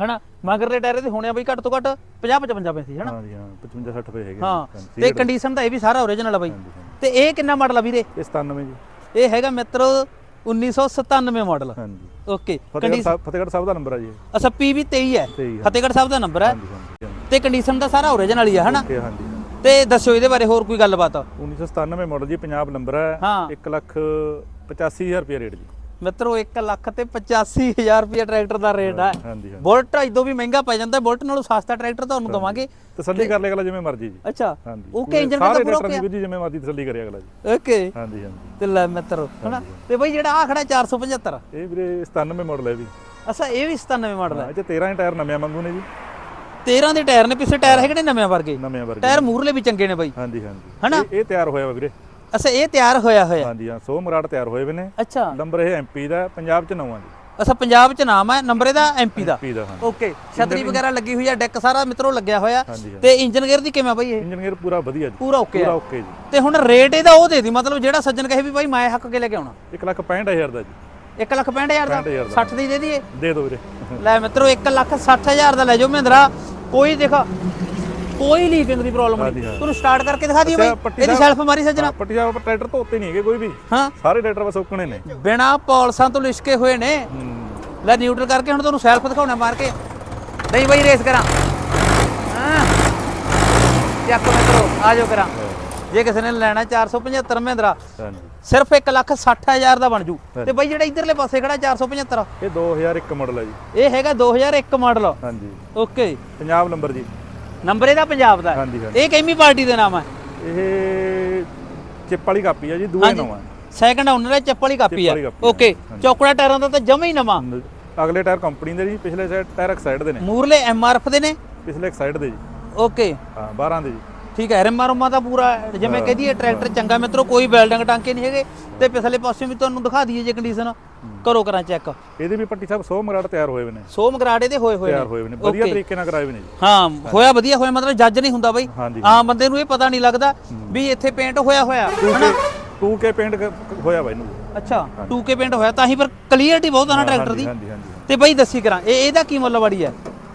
ਹਨਾ? ਮਗਰਲੇ ਟਾਇਰ ਦੇ ਹੋਣੇ ਆ ਬਈ ਘੱਟ ਤੋਂ ਘੱਟ 50 55 ਪੈਸੇ ਹਨਾ? ਹਾਂਜੀ ਹਾਂ 55 60 ਰੁਪਏ ਹੈਗੇ ਹਾਂ ਤੇ ਕੰਡੀਸ਼ਨ ਤਾਂ ਇਹ ਵੀ ਸਾਰਾ ਓਰੀਜਨਲ ਆ ਬਾਈ। ਤੇ ਇਹ ਕਿੰਨਾ ਮਾਡਲ ਆ ਵੀਰੇ? ਇਹ 97 ਜੀ। ਇਹ ਹੈਗਾ ਮਿੱਤਰੋ 1997 ਮਾਡਲ ਹਾਂਜੀ। ਓਕੇ ਫਤਿਹਗੜ੍ਹ ਸਾਹਿਬ ਫਤਿਹਗੜ੍ਹ ਸਾਹਿਬ ਦਾ ਨੰਬਰ ਆ ਜੀ। ਅੱਛਾ PV 23 ਹੈ। ਹਾਂ। ਫਤਿਹਗੜ੍ਹ ਸਾਹਿਬ ਦਾ ਨੰਬਰ ਹੈ। ਤੇ ਕੰਡੀਸ਼ਨ ਦਾ ਸਾਰਾ ਓਰੀਜਨਲ ਹੀ ਆ ਹਨਾ? ਓਕੇ ਹਾਂਜੀ ਤੇ ਦੱਸਿਓ ਇਹਦੇ ਬਾਰੇ ਹੋਰ ਕੋਈ ਗੱਲਬਾਤ? 1997 ਮਾਡਲ ਜੀ ਪੰਜਾਬ ਨੰਬਰ ਹੈ। ਹਾਂ। 1 ਲੱਖ 85000 ਰੁਪਏ ਰੇਟ ਜੀ। ਮਿੱਤਰੋ 1 ਲੱਖ ਤੇ 85000 ਰੁਪਏ ਟਰੈਕਟਰ ਦਾ ਰੇਟ ਹੈ ਹਾਂਜੀ ਹਾਂਜੀ। ਬੁਲਟ ਇਦੋਂ ਵੀ ਮਹਿੰਗਾ ਪੈ ਜਾਂਦਾ ਬੁਲਟ ਨਾਲੋਂ ਸਸਤਾ ਟਰੈਕਟਰ ਤੁਹਾਨੂੰ ਦਵਾਂਗੇ। ਤਸੱਲੀ ਕਰ ਲੈ ਅਗਲਾ ਜਿਵੇਂ ਮਰਜ਼ੀ ਜੀ। ਅੱਛਾ ਹਾਂਜੀ। ਓਕੇ ਇੰਜਨ ਦਾ ਪੂਰਾ ਵੀਰ ਜੀ ਜਿਵੇਂ ਮਰਜ਼ੀ ਤਸੱਲੀ ਕਰੇ ਅਗਲਾ ਜੀ। ਓਕੇ। ਹਾਂਜੀ ਹਾਂਜੀ। ਤੇ ਲੈ ਮਿੱਤਰੋ ਹਨਾ? ਤੇ ਬਈ ਜਿਹੜਾ ਆ ਖੜਾ 475 ਇਹ ਵੀਰੇ 97 ਮਾਡਲ ਹੈ ਵੀ। ਅੱਛਾ ਇਹ ਵੀ 97 ਮਾਡਲ ਹੈ। 'ਚ 13 ਟਾਇਰ ਨਵੇਂ ਮੰਗੂ ਨੇ ਜੀ। 13 ਦੇ ਟਾਇਰ ਨੇ ਪਿੱਛੇ ਟਾਇਰ ਹੈਗੇ ਨੇ ਨਵੇਂ ਵਰਗੇ? ਨਵੇਂ ਵਰਗੇ ਟਾਇਰ ਮੂਰਲੇ ਵੀ ਚੰਗੇ ਨੇ ਬਾਈ। ਹਾਂਜੀ ਹਾਂਜੀ। ਹਨਾ? ਇਹ- ਤਿਆਰ ਹੋਇਆ ਵੀਰੇ। ਅੱਛਾ ਇਹ ਤਿਆਰ ਹੋਇਆ ਹੋਇਆ। ਹਾਂਜੀ ਹਾਂ 100 ਮਰਾੜ ਤਿਆਰ ਹੋਏ ਵੇ ਨੇ। ਅੱਛਾ। ਨੰਬਰ ਇਹ ਐਮਪੀ ਦਾ ਪੰਜਾਬ ਚ ਨਵਾਂ ਜੀ। ਅੱਛਾ ਪੰਜਾਬ ਚ ਨਾਮ ਹੈ ਨੰਬਰ ਇਹਦਾ ਐਮਪੀ ਦਾ? ਦਾ ਓਕੇ ਛਤਰੀ ਵਗੈਰਾ ਲੱਗੀ ਹੋਈ ਹੈ ਡੈਕ ਸਾਰਾ ਮਿੱਤਰੋ ਲੱਗਿਆ ਹੋਇਆ। ਤੇ ਇੰਜਨ ਗੇਅਰ ਦੀ ਕਿਵੇਂ ਬਾਈ ਇਹ? ਇੰਜਨ ਗੇਅਰ ਪੂਰਾ ਵਧੀਆ ਜੀ। ਪੂਰਾ ਓਕੇ ਪੂਰਾ ਓਕੇ ਜੀ। ਤੇ ਹੁਣ ਰੇਟ ਇਹਦਾ ਉਹ ਦੇ ਦੀ ਮਤਲਬ ਜਿਹੜਾ ਸੱਜਣ ਕਹੇ ਵੀ ਬਾਈ ਮੈਂ ਹੱਕ ਕੇ ਲੈ ਕੇ ਆਉਣਾ। 1 ਲੱਖ 65000 ਦਾ ਜੀ। 1 ਲੱਖ 65000 ਦਾ? 65,000 ਦਾ। 60 ਦੀ ਦੇ ਦਈਏ ਦੇ ਦਿਓ ਵੀਰੇ। ਲੈ ਮਿੱਤਰੋ 1 ਲੱਖ 60000 ਦਾ ਲੈ ਜਾਓ ਮਹਿੰਦਰਾ। ਕੋਈ ਦੇਖ ਕੋਈ ਲੀਕਿੰਗ ਦੀ ਪ੍ਰੋਬਲਮ ਹਾਂਜੀ, ਨਹੀਂ ਹਾਂ। ਤੁਹਾਨੂੰ ਸਟਾਰਟ ਕਰਕੇ ਦਿਖਾ ਦਈਏ ਅੱਛਾ, ਬਾਈ। ਪੱਟੀ ਇਹਦੀ ਸੈਲਫ ਮਾਰੀ ਸੱਜਣਾ। ਪੱਟੀ ਸਾਹਿਬ ਟਰੈਕਟਰ ਧੋਤੇ ਨਹੀਂ ਹੈਗੇ ਕੋਈ ਵੀ। ਹਾਂ। ਸਾਰੇ ਟਰੈਕਟਰ ਬਸ ਓਕਣੇ ਨੇ। ਬਿਨਾ ਪੌਲਸਾਂ ਤੋਂ ਲਿਸ਼ਕੇ ਹੋਏ ਨੇ। ਹੂੰ। ਲੈ ਨਿਊਟਰਲ ਕਰਕੇ ਹੁਣ ਤੁਹਾਨੂੰ ਸੈਲਫ ਦਿਖਾਉਣਾ ਮਾਰ ਕੇ। ਨਹੀਂ ਬਾਈ ਰੇਸ ਕਰਾਂ। ਹਾਂ। ਚੱਕ ਮਿੱਤਰੋ ਆ ਜਾਓ ਕਰਾਂ। ਜੇ ਕਿਸੇ ਨੇ ਲੈਣਾ 475 ਮਹਿੰਦਰਾ ਹਾਂਜੀ। ਸਿਰਫ 1 ਲੱਖ 60000 ਦਾ ਬਣ ਜੂ। ਤੇ ਬਾਈ ਜਿਹੜਾ ਇਧਰਲੇ ਪਾਸੇ ਖੜਾ 475 ਇਹ 2001 ਮਾਡਲ ਹੈ ਜੀ। ਇਹ ਹੈਗਾ 2001 ਮਾਡਲ ਹਾਂਜੀ। ਓਕੇ ਪੰਜਾਬ ਨੰਬਰ ਜੀ। ਨੰਬਰ ਇਹਦਾ ਪੰਜਾਬ ਦਾ ਹੈ। ਹਾਂਜੀ, ਹਾਂਜੀ। ਇਹ ਕਿੰਨੀ ਪਾਰਟੀ ਦੇ ਨਾਮ ਹੈ। ਇਹ ਚਿੱਪ ਵਾਲੀ ਕਾਪੀ ਹੈ ਜੀ ਦੂਏ ਨਵਾਂ ਸੈਕੰਡ ਓਨਰ ਹੈ ਚੱਪਲ ਵਾਲੀ ਕਾਪੀ ਚੱਪਲ ਵਾਲੀ ਆ ਕਾਪੀ ਆ, ਓਕੇ ਹਾਂਜੀ। ਚੌਕੜਾ ਟਾਇਰਾਂ ਦਾ ਤਾਂ ਜਮਾ ਹੀ ਨਵਾਂ। ਅਗਲੇ ਟਾਇਰ ਕੰਪਨੀ ਦੇ ਜੀ ਪਿਛਲੇ ਸਾਈਡ ਟਾਇਰ ਇੱਕ ਸਾਈਡ ਦੇ ਨੇ। ਮੂਰਲੇ ਐਮਆਰਐਫ ਦੇ ਨੇ। ਪਿਛਲੇ ਇੱਕ ਸਾਈਡ ਦੇ ਜੀ। ਓਕੇ ਹਾਂ 12 ਦੇ ਜੀ। ਠੀਕ ਹੈ ਰਮਾ ਰਮਾ ਦਾ ਪੂਰਾ ਜਿਵੇਂ ਕਹਦੀ ਟਰੈਕਟਰ ਚੰਗਾ ਮਿੱਤਰੋ ਕੋਈ ਵੈਲਡਿੰਗ ਟਾਂਕੇ ਨਹੀਂ ਹੈਗੇ। ਤੇ ਪਿਛਲੇ ਪਾਸੇ ਵੀ ਤੁਹਾਨੂੰ ਦਿਖਾ ਦਈਏ ਜੇ ਕੰਡੀਸ਼ਨ ਕਰੋ ਕਰਾਂ ਚੈੱਕ ਇਹਦੇ ਵੀ ਪੱਟੀ ਸਾਹਿਬ 100 ਮਰਾੜ ਤਿਆਰ ਹੋਏ ਹੋਏ ਨੇ। ਸੋ ਮਗਰਾੜੇ ਦੇ ਹੋਏ ਹੋਏ ਤਿਆਰ ਨੇ ਹੋਏ ਹੋਏ ਨੇ। ਵਧੀਆ Okay। ਤਰੀਕੇ ਨਾਲ ਕਰਾਏ ਹੋਏ ਨੇ ਜੀ। ਹਾਂ ਹੋਇਆ ਵਧੀਆ ਹੋਇਆ ਮਤਲਬ ਜੱਜ ਨਹੀਂ ਹੁੰਦਾ ਬਾਈ। ਹਾਂਜੀ। ਆਮ ਬੰਦੇ ਨੂੰ ਇਹ ਪਤਾ ਨਹੀਂ ਲੱਗਦਾ ਵੀ ਇੱਥੇ ਪੇਂਟ ਹੋਇਆ ਹੋਇਆ ਹਨਾ? 2K ਪੇਂਟ ਹੋਇਆ ਵਾ ਇਹਨੂੰ। ਅੱਛਾ 2K ਪੇਂਟ ਹੋਇਆ ਤਾਂ ਹੀ ਪਰ ਕਲੀਅਰਟੀ ਬਹੁਤ ਆ ਨਾ ਟਰੈਕਟਰ ਦੀ। ਹਾਂਜੀ ਹਾਂਜੀ ਤੇ ਬਾਈ ਦੱਸੀ ਕਰਾਂ ਇਹ ਇਹਦਾ ਕੀ ਮੁੱਲ ਵਾੜੀ ਹੈ?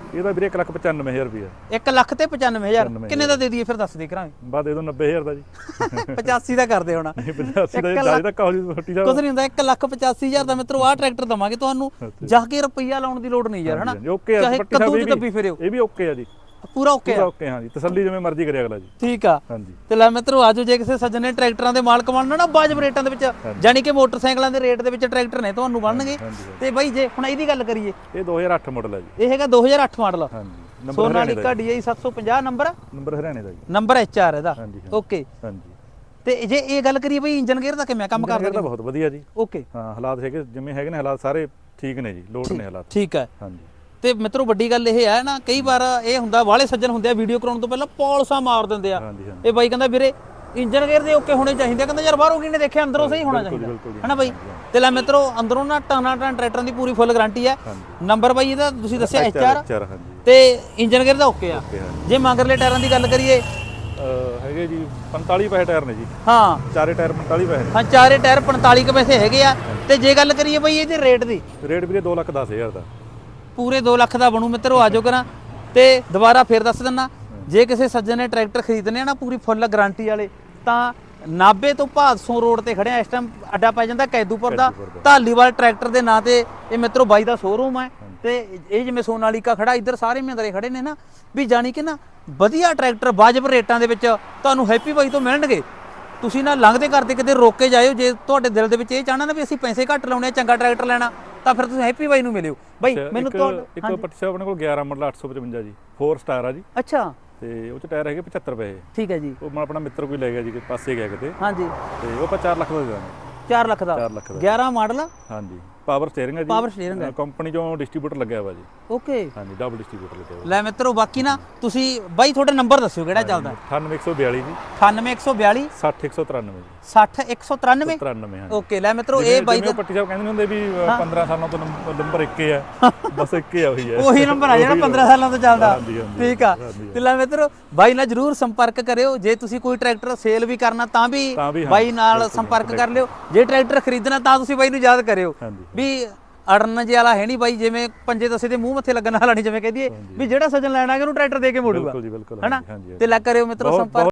ਇਹਦਾ ਵੀਰੇ 195000 ਰੁਪਏ 1 ਲੱਖ ਤੇ 95000 ਕਿੰਨੇ ਦਾ ਦੇ ਦਈਏ ਫਿਰ ਦੱਸ ਦੇ ਕਰਾਂਗੇ। ਬਾਅਦ ਦੇ ਦੋ 90000 ਦਾ ਜੀ। 85 ਦਾ ਕਰਦੇ ਹੋਣਾ। ਇਹ 85 ਦਾ ਇੱਕ ਜ਼ਿਆਦਾ ਲੱਖ- ਤੱਕ ਹੋ ਜੀ ਛੋਟੀ ਸਾਹਿਬ ਕੁਝ ਨਹੀਂ ਹੁੰਦਾ 1 ਲੱਖ 85000 ਦਾ ਮਿੱਤਰੋ ਆਹ ਟਰੈਕਟਰ ਦਵਾਂਗੇ ਤੁਹਾਨੂੰ ਜਾ ਕੇ ਰੁਪਈਆ ਲਾਉਣ ਦੀ ਲੋੜ ਨਹੀਂ ਯਾਰ ਹਨਾ? ਆ ਚਾਹੇ ਕੱਦੂ ਚ ਦੱਬੀ ਫਿਰਿਓ। ਇਹ ਵੀ ਓਕੇ ਆ ਜੀ। ਪੂਰਾ ਓਕੇ ਪੂਰਾ ਆ? ਓਕੇ ਹਾਂ ਜੀ ਤਸੱਲੀ ਜਿਵੇਂ ਮਰਜ਼ੀ ਕਰੇ ਅਗਲਾ ਜੀ। ਠੀਕ ਆ। ਹਾਂਜੀ। ਤੇ ਲੈ ਮਿੱਤਰੋ ਆਜੋ ਜੇ ਕਿਸੇ ਸੱਜਣ ਨੇ ਟਰੈਕਟਰਾਂ ਦੇ ਮਾਲਕ ਬਣਨਾ ਨਾ ਵਾਜਬ ਰੇਟਾਂ ਦੇ ਵਿੱਚ ਜਾਨੀ ਕਿ ਮੋਟਰਸਾਈਕਲਾਂ ਦੇ ਰੇਟ ਦੇ ਵਿੱਚ ਟਰੈਕਟਰ ਨੇ ਤੁਹਾਨੂੰ ਬਣਨਗੇ। ਹਾਂਜੀ, ਤੇ ਬਾਈ ਜੇ ਹੁਣ ਇਹਦੀ ਗੱਲ ਕਰੀਏ। ਇਹ 2008 ਮਾਡਲ ਹੈ ਜੀ। ਇਹ ਹੈਗਾ 2008 ਮਾਡਲ ਹਾਂਜੀ। ਨੰਬਰ ਹਰਿਆਣੇ ਦਾ ਸੋਨਾਲੀਕਾ DI 750 ਨੰਬਰ। ਨੰਬਰ ਹਰਿਆਣੇ ਦਾ ਜੀ। ਨੰਬਰ HR ਇਹਦਾ। ਹਾਂਜੀ, ਹਾਂਜੀ। ਓਕੇ ਹਾਂਜੀ। ਤੇ ਜੇ ਇਹ ਗੱਲ ਕਰੀਏ ਬਈ ਇੰਜਨ ਗੇਅਰ ਦਾ ਕਿਵੇਂ ਕੰਮ ਕਰਦਾ ਤਾਂ ਬਹੁਤ ਵਧੀਆ ਜੀ। ਓਕੇ ਹਾਂ ਹਾਲਾਤ ਹੈਗੇ ਜਿਵੇਂ ਹੈਗੇ ਨੇ ਹਾਲਾਤ ਸਾਰੇ ਠੀਕ ਨੇ ਜੀ। ਲੋਡ ਨੇ ਹਾਲਾਤ। ਠੀਕ ਹੈ ਹਾਂਜੀ। ਤੇ ਮਿੱਤਰੋ ਵੱਡੀ ਗੱਲ ਇਹ ਹੈ ਨਾ ਕਈ ਵਾਰ ਇਹ ਹੁੰਦਾ ਵਾਲੇ ਸੱਜਣ ਹੁੰਦੇ ਆ ਵੀਡੀਓ ਕਰਾਉਣ ਤੋਂ ਪਹਿਲਾਂ ਪੌਲਸਾ ਮਾਰ ਦਿੰਦੇ ਆ। ਹਾਂਜੀ ਹਾਂਜੀ। ਇਹ ਬਾਈ ਕਹਿੰਦਾ ਵੀਰੇ ਇੰਜਨ ਗੇਅਰ ਦੇ ਓਕੇ ਹੋਣੇ ਚਾਹੀਦੇ ਆ। ਕਹਿੰਦਾ ਯਾਰ ਬਾਹਰੋਂ ਕਿਹਨੇ ਦੇਖਿਆ? ਅੰਦਰੋਂ ਸਹੀ ਹੋਣਾ ਬਿਲਕੁਲ, ਚਾਹੀਦਾ। ਬਿਲਕੁਲ ਜੀ। ਹਨਾ ਬਾਈ? ਤੇ ਲੈ ਮਿੱਤਰੋ ਅੰਦਰੋਂ ਨਾ ਟਾਣਾ ਟਾਣ ਟਰੈਕਟਰਾਂ ਦੀ ਪੂਰੀ ਫੁੱਲ ਗਾਰੰਟੀ ਹੈ। ਹਾਂਜੀ। ਨੰਬਰ ਬਾਈ ਇਹਦਾ ਤੁਸੀਂ ਦੱਸਿਆ HR ਹਾਂਜੀ। ਤੇ ਇੰਜਨ ਗੇਅਰ ਦਾ ਓਕੇ ਆ। ਹਾਂਜੀ। ਜੇ ਮਗਰਲੇ ਟਾਇਰਾਂ ਦੀ ਗੱਲ ਕਰੀਏ। ਅਹ ਹੈਗੇ ਜੀ 45 ਪੈਸੇ ਟਾਇਰ ਨੇ ਜੀ। ਹਾਂ। ਚਾਰੇ ਟਾਇਰ 45 ਪੈਸੇ ਹਾਂ ਚਾਰੇ ਟਾਇਰ 45 ਕੁ ਪੈਸੇ ਹੈਗੇ ਆ। ਤੇ ਜੇ ਗੱਲ ਕਰੀਏ ਬਈ ਇਹਦੇ ਰੇਟ ਦੀ? ਰੇਟ ਵੀਰੇ 2 ਲੱਖ 10000 ਦਾ। ਪੂਰੇ 2 ਲੱਖ ਦਾ ਬਣੂ ਮਿੱਤਰੋ ਆਜੋ ਕਰਾਂ। ਤੇ ਦੁਬਾਰਾ ਫੇਰ ਦੱਸ ਦਿੰਨਾ ਜੇ ਕਿਸੇ ਸੱਜਣ ਨੇ ਟਰੈਕਟਰ ਖਰੀਦਣੇ ਆ ਨਾ ਪੂਰੀ ਫੁੱਲ ਗਾਰੰਟੀ ਵਾਲੇ ਤਾਂ ਨਾਬੇ ਤੋਂ ਭਾਦਸੋਂ ਰੋਡ ਤੇ ਖੜਿਆ ਇਸ ਟਾਈਮ ਅੱਡਾ ਪੈ ਜਾਂਦਾ ਕੈਦੂਪੁਰ ਦਾ। ਕੈਦੂਪੁਰ ਦਾ। ਢਾਲੀਵਾਲ ਟਰੈਕਟਰ ਦੇ ਨਾਂ ਤੇ ਇਹ ਮਿੱਤਰੋ ਬਾਈ ਦਾ ਸ਼ੋਰੂਮ ਹੈ ਤੇ ਇਹ ਜਿਵੇਂ ਸੋਨਾਲੀਕਾ ਖੜਾ ਇੱਧਰ ਸਾਰੇ ਮਹਿੰਦਰੇ ਖੜੇ ਨੇ ਨਾ। ਵੀ ਜਾਣੀ ਕਿ ਨਾ ਵਧੀਆ ਟਰੈਕਟਰ ਵਾਜਬ ਰੇਟਾਂ ਦੇ ਵਿੱਚ ਤੁਹਾਨੂੰ ਹੈਪੀ ਬਾਈ ਤੋਂ ਮਿਲਣਗੇ। ਤੁਸੀਂ ਨਾ ਲੰਘਦੇ ਕਰਦੇ ਕਿਤੇ ਰੋਕ ਜਾਇਓ ਜੇ ਤੁਹਾਡੇ ਦਿਲ ਦੇ ਵਿੱਚ ਇਹ ਚਾਹਣਾ ਨਾ ਵੀ ਅਸੀਂ ਪੈਸੇ ਘੱਟ ਲਾਉਣੇ ਆ ਚੰਗਾ ਟਰੈਕਟਰ ਲੈਣਾ ਤਾਂ ਫਿਰ ਤੁਸੀਂ ਹੈਪੀ ਬਾਈ ਨੂੰ ਮਿਲਿਓ। ਬਾਈ ਮੈਨੂੰ ਇੱਕ ਤੋਂ ਇੱਕ ਪੱਟੀ ਸਾਹਿਬ ਆਪਣੇ ਕੋਲ 11 ਮਾਡਲ 855 ਜੀ 4 ਸਟਾਰ ਆ ਜੀ। ਅੱਛਾ। ਤੇ ਉਹ ਚ ਟਾਇਰ ਹੈਗੇ 75 ਪੈਸੇ। ਠੀਕ ਹੈ ਜੀ। ਉਹ ਮੈਂ ਆਪਣਾ ਮਿੱਤਰ ਕੋਈ ਲੈ ਗਿਆ ਜੀ ਕਿ ਪਾਸੇ ਗਿਆ ਕਿਤੇ। ਹਾਂਜੀ। ਤੇ ਉਹ ਆਪਾਂ 4 ਲੱਖ ਦਾ ਦੇ ਦਾਂਗੇ। 4 ਲੱਖ ਦਾ। 4 ਲੱਖ ਦਾ। 11 ਮਾਡਲ ਹਾਂਜੀ। ਪਾਵਰ ਸਟੀਅਰਿੰਗ ਹੈ ਜੀ। Power steering ਹੈ। ਕੰਪਨੀ ਚੋਂ ਡਿਸਟ੍ਰੀਬਿਊਟਰ ਲੱਗਿਆ ਵਾ ਜੀ। ਓਕੇ ਹਾਂਜੀ ਡਬਲ ਡਿਸਟ੍ਰੀਬਿਊਟਰ ਲੱਗਿਆ ਵਾ। ਲੈ ਮਿੱਤਰੋ ਬਾਕੀ ਨਾ ਤੁਸੀਂ ਬਾਈ ਤੁਹਾਡਾ ਨੰਬਰ ਦੱਸਿਓ ਕਿਹੜਾ ਚੱਲਦਾ। 98142 ਜੀ। 98142 60193 ਜੀ। 60193 93 ਹਾਂਜੀ। ਓਕੇ ਲੈ ਮਿੱਤਰੋ ਇਹ ਬਾਈ ਉਹ ਪੱਟੀ ਸਾਹਿਬ ਕਹਿੰਦੇ ਨੀ ਹੁੰਦੇ ਵੀ ਅ, 15 ਸਾਲਾਂ ਤੋਂ ਨੰਬ- ਨੰਬਰ ਇੱਕ ਹੀ ਆ। ਬਸ ਇੱਕ ਹੀ ਆ ਉਹੀ ਹੈ ਉਹੀ ਨੰਬਰ ਆ ਜਿਹੜਾ 15 ਸਾਲਾਂ ਤੋਂ ਚੱਲਦਾ। ਠੀਕ ਆ। ਤੇ ਲੈ ਮਿੱਤਰੋ ਬਾਈ ਨਾਲ ਜਰੂਰ ਸੰਪਰਕ ਕਰਿਓ। ਜੇ ਤੁਸੀਂ ਕੋਈ ਟਰੈਕਟਰ ਸੇਲ ਵੀ ਕਰਨਾ ਤਾਂ ਵੀ ਬਾਈ ਨਾਲ ਸੰਪਰਕ ਕਰ ਲਿਓ। ਜੇ ਟਰੈਕਟਰ ਖਰੀਦਣਾ ਤਾਂ ਤੁਸੀਂ ਬਾਈ ਨੂੰ ਯਾਦ ਕਰਿਓ। ਵੀ ਅੜਨ ਜੇ ਵਾਲਾ ਹੈ ਨਹੀਂ ਬਾਈ ਜਿਵੇਂ ਪੰਜੇ ਦਸੇ ਦੇ ਮੂੰਹ ਮੱਥੇ ਲੱਗਣ ਵਾਲਾ ਨਹੀਂ ਜਿਵੇਂ ਕਹਦੀਏ ਵੀ ਜਿਹੜਾ ਸੱਜਣ ਲੈਣਾ ਕਿ ਉਹਨੂੰ ਟਰੈਕਟਰ ਦੇ ਕੇ ਮੋੜੂਗਾ। ਬਿਲਕੁਲ ਜੀ ਬਿਲਕੁਲ। ਹਨਾ? ਤੇ ਲੈ ਕਰਿਓ ਮਿੱਤਰੋ ਸੰਪਰਕ।